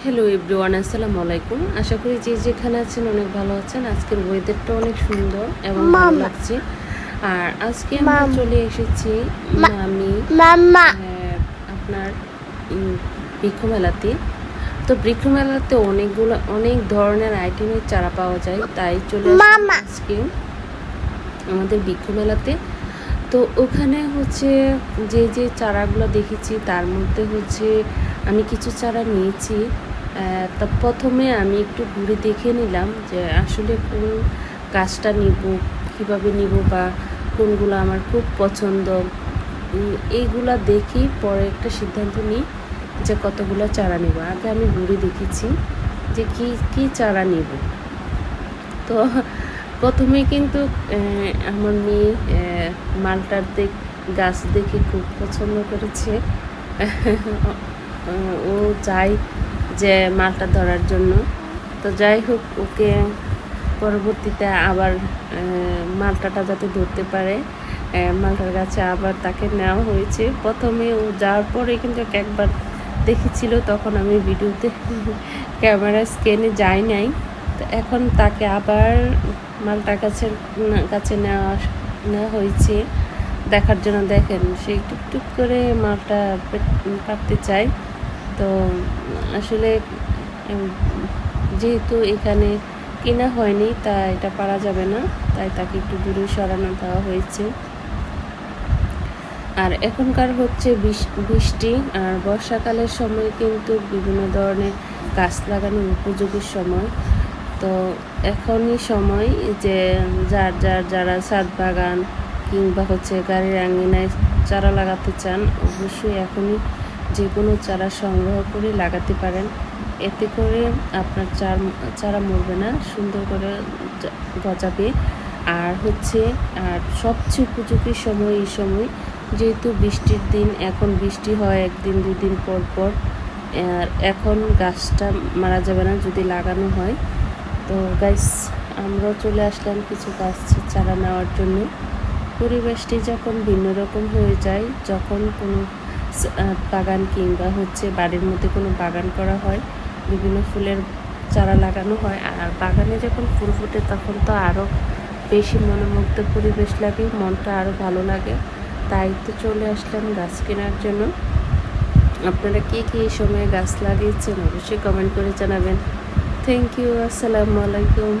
Hello everyone আসসালামু আলাইকুম আশা করি যে যেখানে আছেন অনেক ভালো আছেন। আজকের ওয়েদারটা অনেক সুন্দর এবং ভালো লাগছে। আর আজকে আমরা চলে এসেছি আমি আপনার উম, বৃক্ষ মেলাতে তো বৃক্ষ মেলাতে অনেকগুলো অনেক ধরনের আইটেমের চারা পাওয়া যায় তাই চলে আজকে আমাদের বৃক্ষ মেলাতে তো ওখানে হচ্ছে যে যে চারাগুলো দেখেছি তার মধ্যে হচ্ছে আমি কিছু চারা নিয়েছি। তা প্রথমে আমি একটু ঘুরে দেখে নিলাম যে আসলে কোন গাছটা নিব, কীভাবে নিব বা কোনগুলো আমার খুব পছন্দ। এইগুলা দেখি, পরে একটা সিদ্ধান্ত নিই যে কতগুলো চারা নেব। আগে আমি ঘুরে দেখেছি যে কি কি চারা নেব। তো প্রথমে কিন্তু আমার মেয়ে মালটার দেখ, গাছ দেখে খুব পছন্দ করেছে। ও চাই যে মালটা ধরার জন্য। তো যাই হোক, ওকে পরবর্তীতে আবার মালটাটা যাতে ধরতে পারে মালটার গাছে আবার তাকে নেওয়া হয়েছে। প্রথমে ও যাওয়ার পরে কিন্তু একবার দেখেছিল, তখন আমি ভিডিওতে ক্যামেরা স্ক্যানে যাই নাই। তো এখন তাকে আবার মালটার কাছে কাছে নেওয়া নেওয়া হয়েছে। দেখার জন্য দেখেন, সে টুকটুক করে মালটা কাটতে চায়। তো আসলে যেহেতু এখানে কেনা হয়নি, তা এটা পারা যাবে না। তাই তাকে একটু দূরে সরানো দেওয়া হয়েছে। আর এখনকার হচ্ছে বৃষ্টি আর বর্ষাকালের সময় কিন্তু বিভিন্ন ধরনের গাছ লাগানোর উপযোগী সময়। তো এখনই সময় যে যার যার, যারা ছাদ বাগান কিংবা হচ্ছে গাড়ির আঙ্গিনায় চারা লাগাতে চান, অবশ্যই এখনই যে কোনো চারা সংগ্রহ করে লাগাতে পারেন। এতে করে আপনার চার, চারা মরবে না, সুন্দর করে গজাবে। আর হচ্ছে, আর সবচেয়ে উপযোগী সময় এই সময়, যেহেতু বৃষ্টির দিন, এখন বৃষ্টি হয় একদিন দুই দিন পর পর এখন গাছটা মারা যাবে না যদি লাগানো হয়। তো গাইস আমরাও চলে আসলাম কিছু গাছ, চারা নেওয়ার জন্য। পরিবেশটি যখন ভিন্ন রকম হয়ে যায়, যখন কোনো বাগান কিংবা হচ্ছে বাড়ির মধ্যে কোনো বাগান করা হয়, বিভিন্ন ফুলের চারা লাগানো হয়। আর বাগানে যখন ফুল ফোটে তখন তো আরও বেশি মনোমুগ্ধ পরিবেশ লাগে, মনটা আরও ভালো লাগে। তাই তো চলে আসলাম গাছ কেনার জন্য। আপনারা কে কী এই সময়ে গাছ লাগিয়েছেন অবশ্যই কমেন্ট করে জানাবেন। থ্যাংক ইউ আসসালামু আলাইকুম।